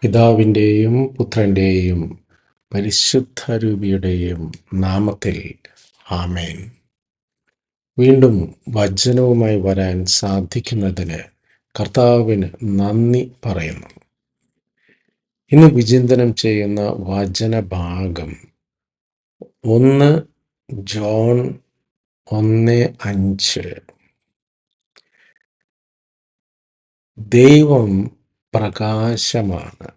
പിതാവിന്റെയും പുത്രന്റെയും പരിശുദ്ധ രൂപിയുടെയും നാമത്തിൽ ആമേൻ. വീണ്ടും വചനവുമായി വരാൻ സാധിക്കുന്നതിന് കർത്താവിന് നന്ദി പറയുന്നു. ഇന്ന് വിചിന്തനം ചെയ്യുന്ന വചനഭാഗം ഒന്ന് ജോൺ ഒന്ന് അഞ്ച്. ദൈവം പ്രകാശമാണ്.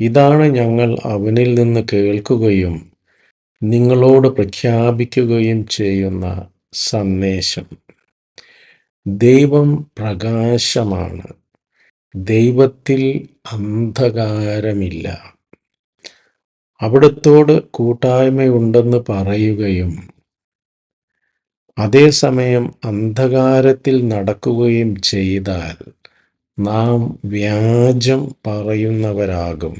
ഇതാണ് ഞങ്ങൾ അവനിൽ നിന്ന് കേൾക്കുകയും നിങ്ങളോട് പ്രഖ്യാപിക്കുകയും ചെയ്യുന്ന സന്ദേശം. ദൈവം പ്രകാശമാണ്. ദൈവത്തിൽ അന്ധകാരമില്ല. അവിടത്തോട് കൂട്ടായ്മയുണ്ടെന്ന് പറയുകയും അതേസമയം അന്ധകാരത്തിൽ നടക്കുകയും ചെയ്താൽ നാം വ്യാജം പറയുന്നവരാകും.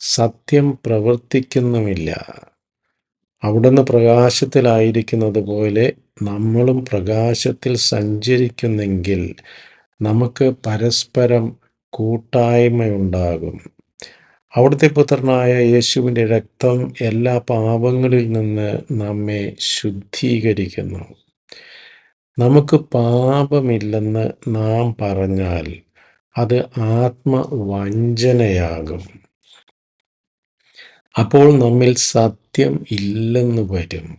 സത്യം പ്രവർത്തിക്കുന്നുമില്ല. അവിടുന്ന് പ്രകാശത്തിലായിരിക്കുന്നത് പോലെ നമ്മളും പ്രകാശത്തിൽ സഞ്ചരിക്കുന്നെങ്കിൽ നമുക്ക് പരസ്പരം കൂട്ടായ്മയുണ്ടാകും. അവിടുത്തെ പുത്രനായ യേശുവിന്റെ രക്തം എല്ലാ പാപങ്ങളിൽ നിന്ന് നമ്മെ ശുദ്ധീകരിക്കുന്നു. നമുക്ക് പാപമില്ലെന്ന് നാം പറഞ്ഞാൽ അത് ആത്മവഞ്ചനയാകും. അപ്പോൾ നമ്മിൽ സത്യം ഇല്ലെന്ന് വരും.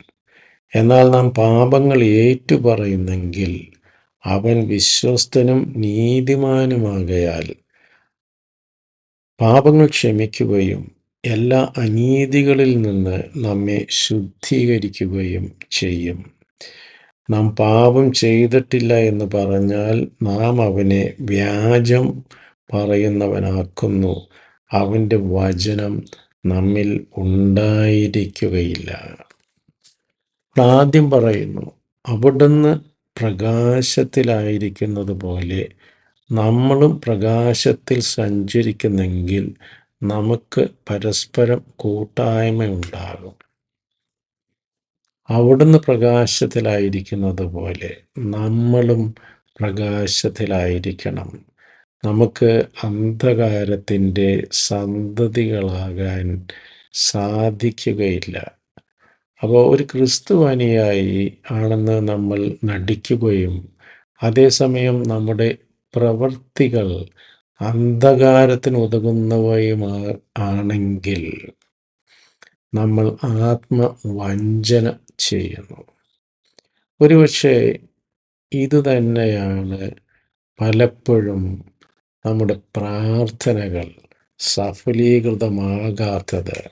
എന്നാൽ നാം പാപങ്ങൾ ഏറ്റുപറയുന്നെങ്കിൽ അവൻ വിശ്വസ്തനും നീതിമാനുമാകയാൽ പാപങ്ങൾ ക്ഷമിക്കുകയും എല്ലാ അനീതികളിൽ നിന്ന് നമ്മെ ശുദ്ധീകരിക്കുകയും ചെയ്യും. നാം പാപം ചെയ്തിട്ടില്ല എന്ന് പറഞ്ഞാൽ നാം അവനെ വ്യാജം പറയുന്നവനാക്കുന്നു. അവന്റെ വചനം നമ്മിൽ ഉണ്ടായിരിക്കുകയില്ല. ആദ്യം പറയുന്നു അവിടുന്ന് പ്രകാശത്തിലായിരിക്കുന്നത് പോലെ നമ്മളും പ്രകാശത്തിൽ സഞ്ചരിക്കുന്നെങ്കിൽ നമുക്ക് പരസ്പരം കൂട്ടായ്മയുണ്ടാകും. അവിടുന്ന് പ്രകാശത്തിലായിരിക്കുന്നത് പോലെ നമ്മളും പ്രകാശത്തിലായിരിക്കണം. നമുക്ക് അന്ധകാരത്തിന്റെ സന്തതികളാകാൻ സാധിക്കുകയില്ല. അപ്പോൾ ഒരു ക്രിസ്തുവാനിയായി ആണെന്ന് നമ്മൾ നടിക്കുകയും അതേസമയം നമ്മുടെ പ്രവർത്തികൾ അന്ധകാരത്തിന് ഉതകുന്നവയുമാ ആണെങ്കിൽ നമ്മൾ ആത്മവഞ്ചന ചെയ്യുന്നു. ഒരുപക്ഷെ ഇത് തന്നെയാണ് പലപ്പോഴും നമ്മുടെ പ്രാർത്ഥനകൾ സഫലീകൃതമാകാത്തത്.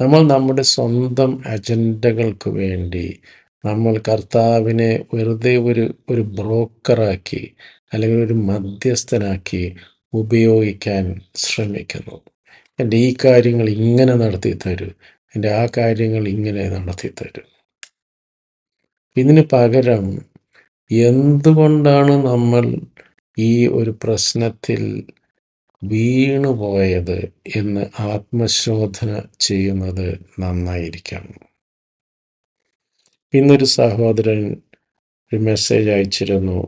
നമ്മൾ നമ്മുടെ സ്വന്തം അജണ്ടകൾക്ക് വേണ്ടി നമ്മൾ കർത്താവിനെ വെറുതെ ഒരു ഒരു ബ്രോക്കറാക്കി അല്ലെങ്കിൽ ഒരു മധ്യസ്ഥനാക്കി ഉപയോഗിക്കാൻ ശ്രമിക്കുന്നു. എന്റെ ഈ കാര്യങ്ങൾ ഇങ്ങനെ നടത്തി തരൂ എന്റെ ആ കാര്യങ്ങൾ ഇങ്ങനെ നടത്തി തരും ഇതിന് പകരം എന്തുകൊണ്ടാണ് നമ്മൾ ഈ ഒരു പ്രശ്നത്തിൽ വീണുപോയത് എന്ന് ആത്മശോധന ചെയ്യുന്നത് നന്നായിരിക്കാം. ഇന്നൊരു സഹോദരൻ ഒരു മെസ്സേജ് അയച്ചിരുന്നു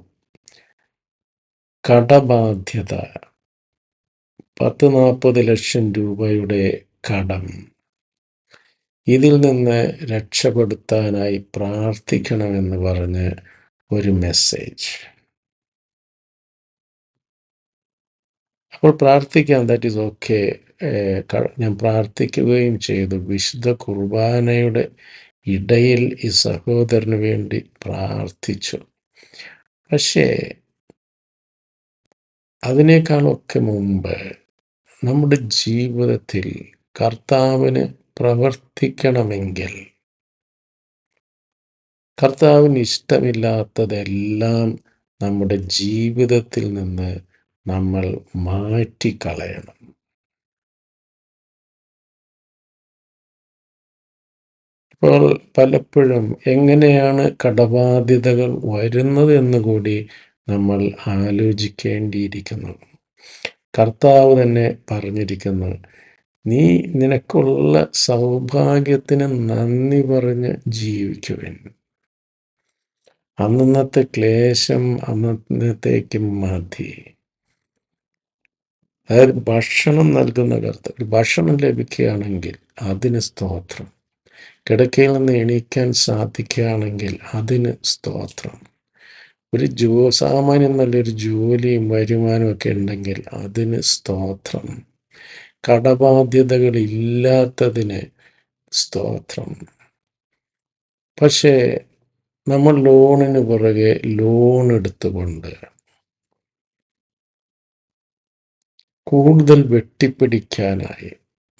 കടബാധ്യത പത്ത് നാൽപ്പത് ലക്ഷം രൂപയുടെ കടം ഇതിൽ നിന്ന് രക്ഷപ്പെടുത്താനായി പ്രാർത്ഥിക്കണമെന്ന് പറഞ്ഞ് ഒരു മെസ്സേജ് അപ്പോൾ പ്രാർത്ഥിക്കാം. ദാറ്റ് ഈസ് ഓക്കെ ഞാൻ പ്രാർത്ഥിക്കുകയും ചെയ്തു. വിശുദ്ധ കുർബാനയുടെ ഇടയിൽ ഈ സഹോദരന് വേണ്ടി പ്രാർത്ഥിച്ചു. പക്ഷേ അതിനേക്കാളൊക്കെ മുമ്പ് നമ്മുടെ ജീവിതത്തിൽ കർത്താവിന് പ്രവർത്തിക്കണമെങ്കിൽ കർത്താവിന് ഇഷ്ടമില്ലാത്തതെല്ലാം നമ്മുടെ ജീവിതത്തിൽ നിന്ന് നമ്മൾ മാറ്റിക്കളയണം. ഇപ്പോൾ പലപ്പോഴും എങ്ങനെയാണ് കടബാധ്യതകൾ വരുന്നത് എന്ന് കൂടി നമ്മൾ ആലോചിക്കേണ്ടിയിരിക്കുന്നു. കർത്താവ് തന്നെ പറഞ്ഞിരിക്കുന്നു നീ നിനക്കുള്ള സൗഭാഗ്യത്തിന് നന്ദി പറഞ്ഞ് ജീവിക്കുവൻ. അന്നത്തെ ക്ലേശം അന്നത്തേക്ക് മതി. അതായത് ഭക്ഷണം നൽകുന്ന കാലത്ത് ഒരു ഭക്ഷണം ലഭിക്കുകയാണെങ്കിൽ അതിന് സ്തോത്രം. കിടക്കയിൽ നിന്ന് എണീക്കാൻ സാധിക്കുകയാണെങ്കിൽ അതിന് സ്തോത്രം. ഒരു ജോ സാമാന്യം നല്ലൊരു ജോലിയും വരുമാനവും ഒക്കെ ഉണ്ടെങ്കിൽ അതിന് സ്തോത്രം. കടബാധ്യതകൾ ഇല്ലാത്തതിന് സ്തോത്രം. പക്ഷേ നമ്മൾ ലോണിന് പുറകെ ലോൺ എടുത്തുകൊണ്ട് കൂടുതൽ വെട്ടിപ്പിടിക്കാനായി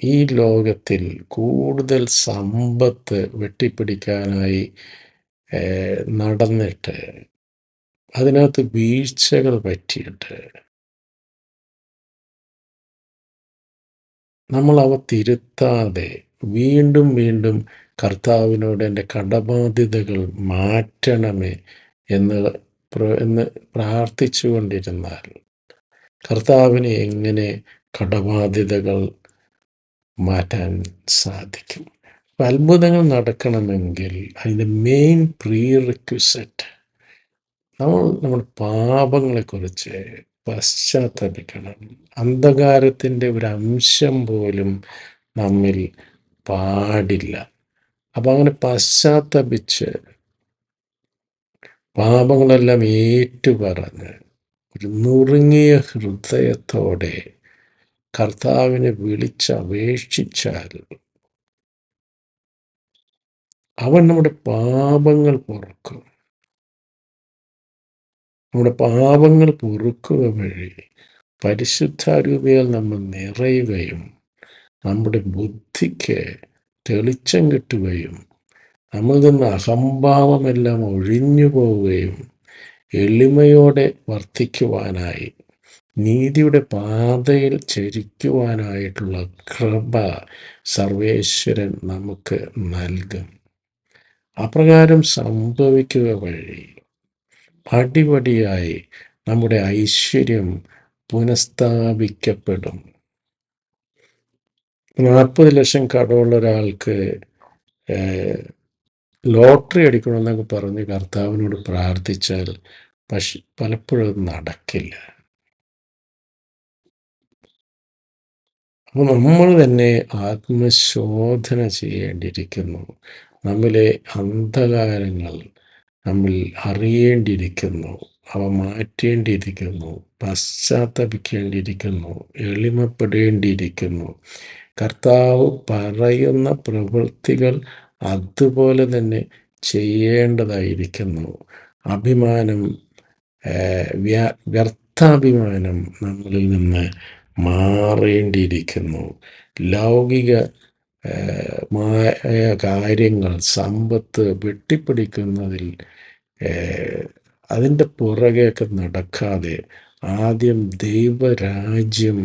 ഈ ലോകത്തിൽ കൂടുതൽ സമ്പത്ത് വെട്ടിപ്പിടിക്കാനായി നടന്നിട്ട് അതിനകത്ത് വീഴ്ചകൾ പറ്റിയിട്ട് നമ്മൾ അവ തിരുത്താതെ വീണ്ടും വീണ്ടും കർത്താവിനോട് എന്റെ കടബാധ്യതകൾ മാറ്റണമേ എന്ന് എന്ന് പ്രാർത്ഥിച്ചു കൊണ്ടിരുന്നാൽ കർത്താവിന് എങ്ങനെ കടബാധ്യതകൾ മാറ്റാൻ സാധിക്കും? അത്ഭുതങ്ങൾ നടക്കണമെങ്കിൽ അതിന്റെ മെയിൻ പ്രീ റിക്വസറ്റ് നമ്മൾ നമ്മുടെ പാപങ്ങളെക്കുറിച്ച് പശ്ചാത്തപിക്കണം. അന്ധകാരത്തിന്റെ ഒരു അംശം പോലും നമ്മിൽ പാടില്ല. അപ്പം അങ്ങനെ പശ്ചാത്തപിച്ച് പാപങ്ങളെല്ലാം ഏറ്റുപറഞ്ഞ് ഒരു നുറുങ്ങിയ ഹൃദയത്തോടെ കർത്താവിനെ വിളിച്ചപേക്ഷിച്ചാൽ അവൻ നമ്മുടെ പാപങ്ങൾ പൊറുക്കും. നമ്മുടെ പാപങ്ങൾ പൊറുക്കുക വഴി പരിശുദ്ധാരൂപയാൽ നമ്മൾ നിറയുകയും നമ്മുടെ ബുദ്ധിക്ക് തെളിച്ചം കിട്ടുകയും നമ്മൾ നിന്ന് അഹംഭാവമെല്ലാം ഒഴിഞ്ഞു പോവുകയും എളിമയോടെ വർദ്ധിക്കുവാനായി നീതിയുടെ പാതയിൽ ചരിക്കുവാനായിട്ടുള്ള കൃപ സർവേശ്വരൻ നമുക്ക് നൽകും. അപ്രകാരം സംഭവിക്കുക വഴി പടിപടിയായി നമ്മുടെ ഐശ്വര്യം പുനഃസ്ഥാപിക്കപ്പെടും. നാൽപ്പത് ലക്ഷം കടമുള്ള ഒരാൾക്ക് ലോട്ടറി അടിക്കണമെന്നൊക്കെ പറഞ്ഞ് കർത്താവിനോട് പ്രാർത്ഥിച്ചാൽ പക്ഷെ പലപ്പോഴും നടക്കില്ല. അപ്പോൾ നമ്മൾ തന്നെ ആത്മശോധന ചെയ്യേണ്ടിയിരിക്കുന്നു. നമ്മിലെ അന്ധകാരങ്ങൾ നമ്മൾ അറിയേണ്ടിയിരിക്കുന്നു അവ മാറ്റേണ്ടിയിരിക്കുന്നു പശ്ചാത്തപിക്കേണ്ടിയിരിക്കുന്നു എളിമപ്പെടേണ്ടിയിരിക്കുന്നു. കർത്താവ് പറയുന്ന പ്രവൃത്തികൾ അതുപോലെ തന്നെ ചെയ്യേണ്ടതായിരിക്കുന്നു. അഭിമാനം വ്യർത്ഥാഭിമാനം നമ്മളിൽ നിന്ന് മാറേണ്ടിയിരിക്കുന്നു. ലൗകിക കാര്യങ്ങൾ സമ്പത്ത് വെട്ടിപ്പിടിക്കുന്നതിൽ അതിന്റെ പുറകെയൊക്കെ നടക്കാതെ ആദ്യം ദൈവരാജ്യം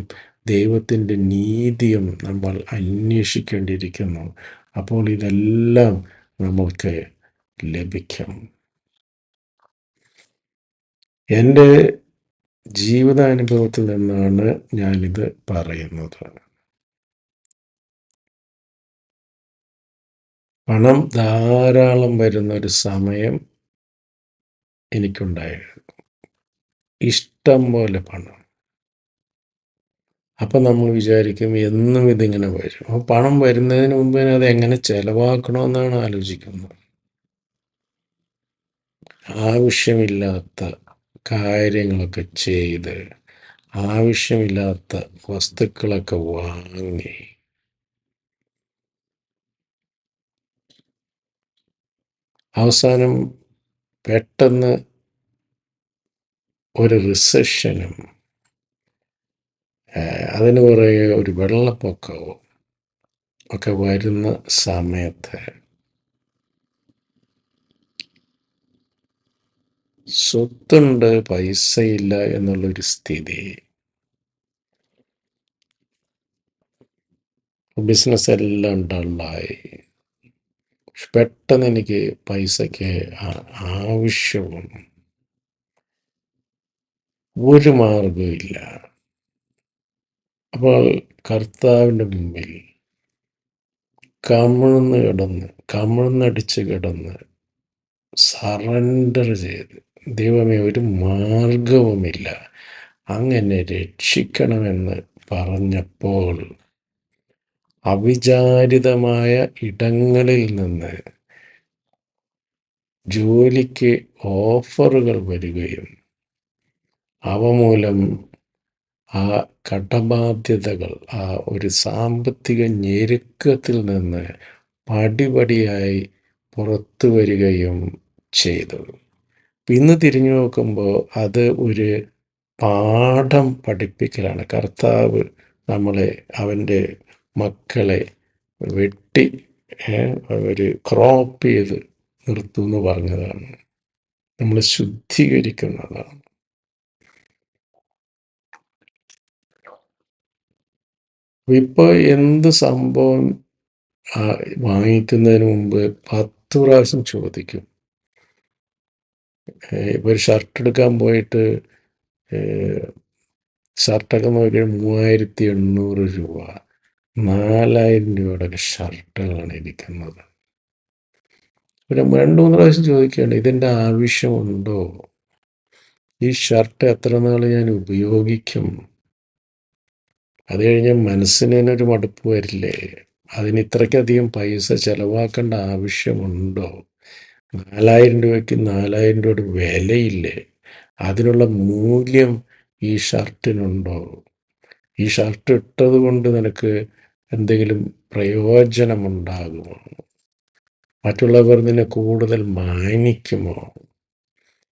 ദൈവത്തിന്റെ നീതിയും നമ്മൾ അന്വേഷിക്കേണ്ടിയിരിക്കുന്നു. അപ്പോൾ ഇതെല്ലാം നമ്മൾക്ക് ലഭിക്കും. എന്റെ ജീവിതാനുഭവത്തിൽ നിന്നാണ് ഞാനിത് പറയുന്നത്. പണം ധാരാളം വരുന്ന ഒരു സമയം എനിക്കുണ്ടായിരുന്നു ഇഷ്ടം പോലെ പണം. അപ്പം നമ്മൾ വിചാരിക്കും എന്നും ഇതിങ്ങനെ വരും. അപ്പോൾ പണം വരുന്നതിന് മുമ്പ് തന്നെ അത് എങ്ങനെ ചെലവാക്കണമെന്നാണ് ആലോചിക്കുന്നത്. ആവശ്യമില്ലാത്ത കാര്യങ്ങളൊക്കെ ചെയ്ത് ആവശ്യമില്ലാത്ത വസ്തുക്കളൊക്കെ വാങ്ങി അവസാനം പെട്ടെന്ന് ഒരു റിസഷനും അതിന് പുറകെ ഒരു വെള്ളപ്പൊക്കവും ഒക്കെ വരുന്ന സമയത്ത് സ്വത്തുണ്ട് പൈസയില്ല എന്നുള്ളൊരു സ്ഥിതി. ബിസിനസ് എല്ലാം ഡള്ളായി പെട്ടെന്ന് എനിക്ക് പൈസയ്ക്ക് ആവശ്യവും ഒരു മാർഗമില്ല അപ്പോൾ കർത്താവിന്റെ മുമ്പിൽ കമിഴ്ന്ന് കിടന്ന് കമിഴ്ന്നടിച്ച് കിടന്ന് സറണ്ടർ ചെയ്ത് ദൈവമേ ഒരു മാർഗവുമില്ല. അങ്ങനെ രക്ഷിക്കണമെന്ന് പറഞ്ഞപ്പോൾ അവിചാരിതമായ ഇടങ്ങളിൽ നിന്ന് ജോലിക്ക് ഓഫറുകൾ വരികയും അവ മൂലം ആ കടബാധ്യതകൾ ആ ഒരു സാമ്പത്തിക ഞെരുക്കത്തിൽ നിന്ന് പടിപടിയായി പുറത്തു വരികയും ചെയ്തു. ഇന്ന് തിരിഞ്ഞു നോക്കുമ്പോൾ അത് ഒരു പാഠം പഠിപ്പിക്കലാണ്. കർത്താവ് നമ്മളെ അവന്റെ മക്കളെ വെട്ടി അവർ ക്രോപ്പ് ചെയ്ത് നിർത്തുമെന്ന് പറഞ്ഞതാണ്. നമ്മൾ ശുദ്ധീകരിക്കുന്നതാണ്. ഇപ്പോൾ എന്ത് സംഭവം വാങ്ങിക്കുന്നതിന് മുമ്പ് പത്ത് പ്രാവശ്യം ചോദിക്കും. ഇപ്പോൾ ഒരു ഷർട്ട് എടുക്കാൻ പോയിട്ട് ഷർട്ടൊക്കെ നോക്കിയാൽ മൂവായിരത്തി എണ്ണൂറ് രൂപ. നാലായിരം രൂപയുടെ ഷർട്ടുകളാണ് ഇരിക്കുന്നത്. ഒരു രണ്ട് മൂന്ന് പ്രാവശ്യം ചോദിക്കുകയാണ് ഇതിന്റെ ആവശ്യമുണ്ടോ? ഈ ഷർട്ട് എത്ര നാൾ ഞാൻ ഉപയോഗിക്കും? അത് കഴിഞ്ഞാൽ മനസ്സിന് തന്നെ ഒരു മടുപ്പ് വരില്ലേ? അതിന് ഇത്രയ്ക്കധികം പൈസ ചിലവാക്കേണ്ട ആവശ്യമുണ്ടോ? നാലായിരം രൂപയ്ക്ക് നാലായിരം രൂപയുടെ വിലയില്ലേ? അതിനുള്ള മൂല്യം ഈ ഷർട്ടിനുണ്ടോ? ഈ ഷർട്ട് ഇട്ടത് കൊണ്ട് നിനക്ക് എന്തെങ്കിലും പ്രയോജനമുണ്ടാകുമോ? മറ്റുള്ളവർ നിന്നെ കൂടുതൽ മാനിക്കുമോ?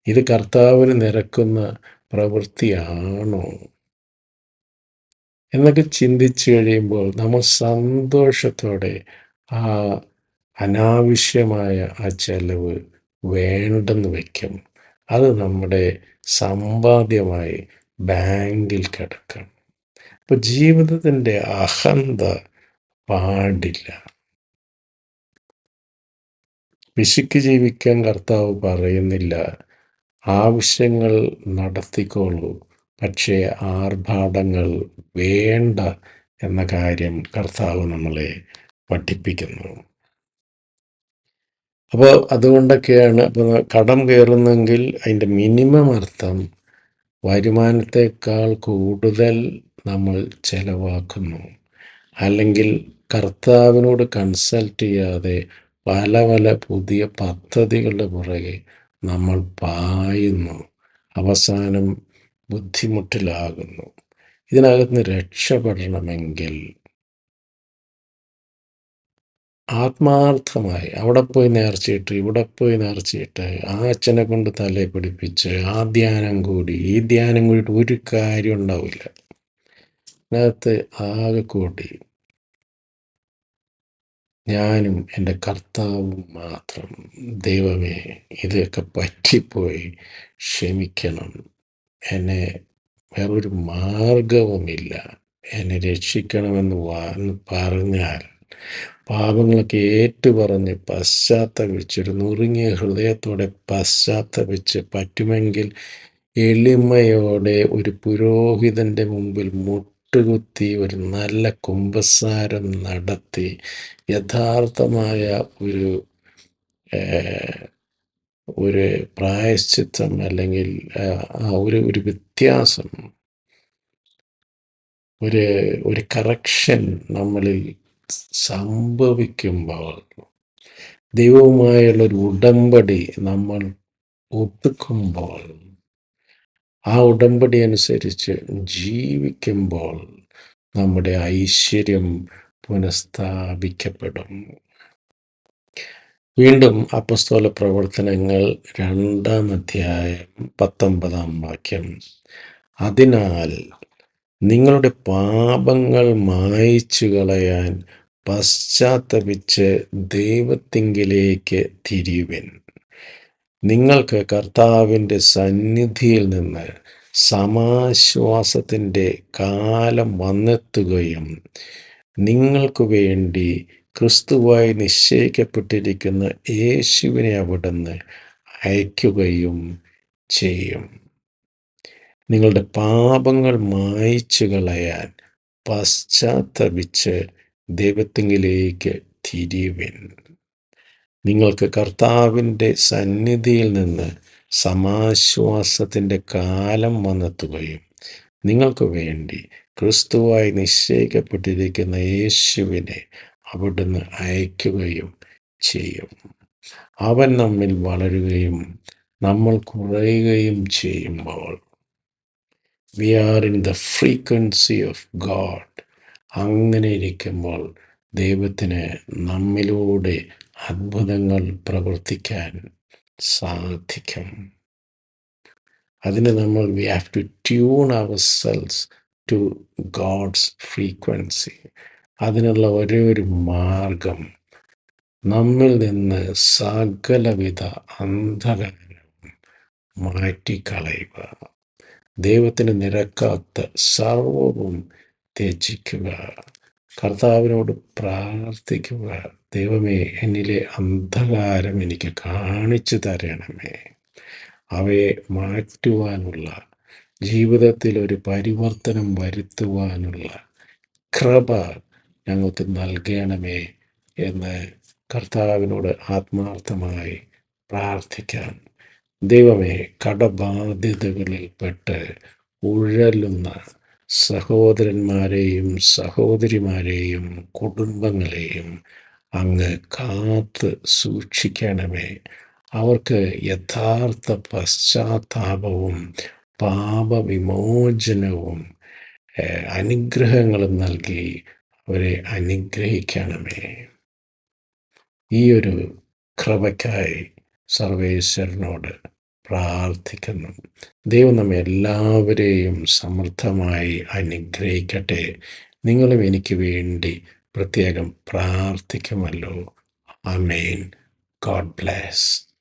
ഇത് കർത്താവിന് നിരക്കുന്ന പ്രവൃത്തിയാണോ? എന്നൊക്കെ ചിന്തിച്ചു കഴിയുമ്പോൾ നമ്മൾ സന്തോഷത്തോടെ ആ അനാവശ്യമായ ആ ചെലവ് വേണ്ടെന്ന് വയ്ക്കും അത് നമ്മുടെ സമ്പാദ്യമായി ബാങ്കിൽ കിടക്കണം അപ്പോൾ ജീവിതത്തിന്റെ അഹന്ത പാടില്ല. വിശുക്ക് ജീവിക്കാൻ കർത്താവ് പറയുന്നില്ല. ആവശ്യങ്ങൾ നടത്തിക്കോളൂ പക്ഷേ ആർഭാടങ്ങൾ വേണ്ട എന്ന കാര്യം കർത്താവ് നമ്മളെ പഠിപ്പിക്കുന്നു. അപ്പോൾ അതുകൊണ്ടൊക്കെയാണ് അപ്പോൾ കടം കയറുന്നെങ്കിൽ അതിന്റെ മിനിമം അർത്ഥം വരുമാനത്തേക്കാൾ കൂടുതൽ നമ്മൾ ചെലവാക്കുന്നു. അല്ലെങ്കിൽ കർത്താവിനോട് കൺസൾട്ട് ചെയ്യാതെ പല പല പുതിയ പദ്ധതികളുടെ പുറകെ നമ്മൾ പായുന്നു. അവസാനം ബുദ്ധിമുട്ടിലാകുന്നു. ഇതിനകത്ത് രക്ഷപ്പെടണമെങ്കിൽ ആത്മാർത്ഥമായി അവിടെ പോയി നേർച്ചയിട്ട് ഇവിടെ പോയി നേർച്ചയിട്ട് ആ അച്ഛനെ കൊണ്ട് തലയെ പിടിപ്പിച്ച് ആ ധ്യാനം കൂടി ഈ ധ്യാനം കൂടിയിട്ട് ഒരു കാര്യം ഉണ്ടാവില്ല. അതിനകത്ത് ആകെ കൂടി ഞാനും എന്റെ കർത്താവും മാത്രം ദൈവമേ ഇതൊക്കെ പറ്റിപ്പോയി. ക്ഷമിക്കണം. എന്നെ വേറൊരു മാർഗവുമില്ല എന്നെ രക്ഷിക്കണമെന്ന് പറഞ്ഞാൽ പാപങ്ങളൊക്കെ ഏറ്റുപറഞ്ഞ് പശ്ചാത്തപിച്ചൊരു നുറുങ്ങിയ ഹൃദയത്തോടെ പശ്ചാത്തപിച്ച് പറ്റുമെങ്കിൽ എളിമയോടെ ഒരു പുരോഹിതന്റെ മുമ്പിൽ മുട്ടുകുത്തി ഒരു നല്ല കുമ്പസാരം നടത്തി. യഥാർത്ഥമായ ഒരു ഒരു പ്രായശ്ചിത്തം അല്ലെങ്കിൽ ഒരു ഒരു വ്യത്യാസം ഒരു ഒരു കറക്ഷൻ നമ്മളിൽ സംഭവിക്കുമ്പോൾ ദൈവവുമായുള്ള ഒരു ഉടമ്പടി നമ്മൾ ഒതുക്കുമ്പോൾ ആ ഉടമ്പടി അനുസരിച്ച് ജീവിക്കുമ്പോൾ നമ്മുടെ ഐശ്വര്യം പുനഃസ്ഥാപിക്കപ്പെടും. വീണ്ടും അപ്പസ്തോല പ്രവർത്തനങ്ങൾ രണ്ടാം അധ്യായം പത്തൊമ്പതാം വാക്യം. അതിനാൽ നിങ്ങളുടെ പാപങ്ങൾ മായച്ചു കളയാൻ പശ്ചാത്തപിച്ച് ദൈവത്തിങ്കിലേക്ക് തിരിയുവിൻ. നിങ്ങൾക്ക് കർത്താവിന്റെ സന്നിധിയിൽ നിന്ന് സമാശ്വാസത്തിന്റെ കാലം വന്നെത്തുകയും നിങ്ങൾക്കു വേണ്ടി ക്രിസ്തുവായി നിശ്ചയിക്കപ്പെട്ടിരിക്കുന്ന യേശുവിനെ അവിടുന്ന് അയക്കുകയും ചെയ്യും. നിങ്ങളുടെ പാപങ്ങൾ മായച്ചു കളയാൻ പശ്ചാത്തപിച്ച് ദൈവത്തിങ്കിലേക്ക് തിരിവിൻ. നിങ്ങൾക്ക് കർത്താവിന്റെ സന്നിധിയിൽ നിന്ന് സമാശ്വാസത്തിന്റെ കാലം വന്നെത്തുകയും നിങ്ങൾക്ക് വേണ്ടി ക്രിസ്തുവായി നിശ്ചയിക്കപ്പെട്ടിരിക്കുന്ന യേശുവിനെ അവിടുന്ന് അയക്കുകയും ചെയ്യും. അവൻ നമ്മിൽ വളരുകയും നമ്മൾ കുറയുകയും ചെയ്യുമ്പോൾ we are in the frequency of God അങ്ങനെ ഇരിക്കുമ്പോൾ ദൈവത്തിന് നമ്മിലൂടെ അത്ഭുതങ്ങൾ പ്രവർത്തിക്കാൻ സാധിക്കും. അതിന് നമ്മൾ we have to tune ourselves to God's frequency അതിനുള്ള ഒരേ ഒരു മാർഗം നമ്മിൽ നിന്ന് സകലവിധ അന്ധകാരം മാറ്റിക്കളയുക. ദൈവത്തിന് നിരക്കാത്ത സർവവും ത്യജിക്കുക കർത്താവിനോട് പ്രാർത്ഥിക്കുക ദൈവമേ എന്നിലെ അന്ധകാരം എനിക്ക് കാണിച്ചു തരണമേ. അവയെ മാറ്റുവാനുള്ള ജീവിതത്തിൽ ഒരു പരിവർത്തനം വരുത്തുവാനുള്ള കൃപ ഞങ്ങൾക്ക് നൽകണമേ എന്ന് കർത്താവിനോട് ആത്മാർത്ഥമായി പ്രാർത്ഥിക്കാം. ദൈവമേ കടബാധ്യതകളിൽപ്പെട്ട് ഉഴലുന്ന സഹോദരന്മാരെയും സഹോദരിമാരെയും കുടുംബങ്ങളെയും അങ്ങ് കാത്ത് സൂക്ഷിക്കണമേ. അവർക്ക് യഥാർത്ഥ പശ്ചാത്താപവും പാപവിമോചനവും അനുഗ്രഹങ്ങളും നൽകി അവരെ അനുഗ്രഹിക്കണമേ. ഈ ഒരു കൃപയ്ക്കായി സർവേശ്വരനോട് പ്രാർത്ഥിക്കുന്നു. ദൈവം നമ്മെ എല്ലാവരെയും സമർത്ഥമായി അനുഗ്രഹിക്കട്ടെ. നിങ്ങളും എനിക്ക് വേണ്ടി പ്രത്യേകം പ്രാർത്ഥിക്കുമല്ലോ. അമേൻ ഗോഡ് ബ്ലെസ്.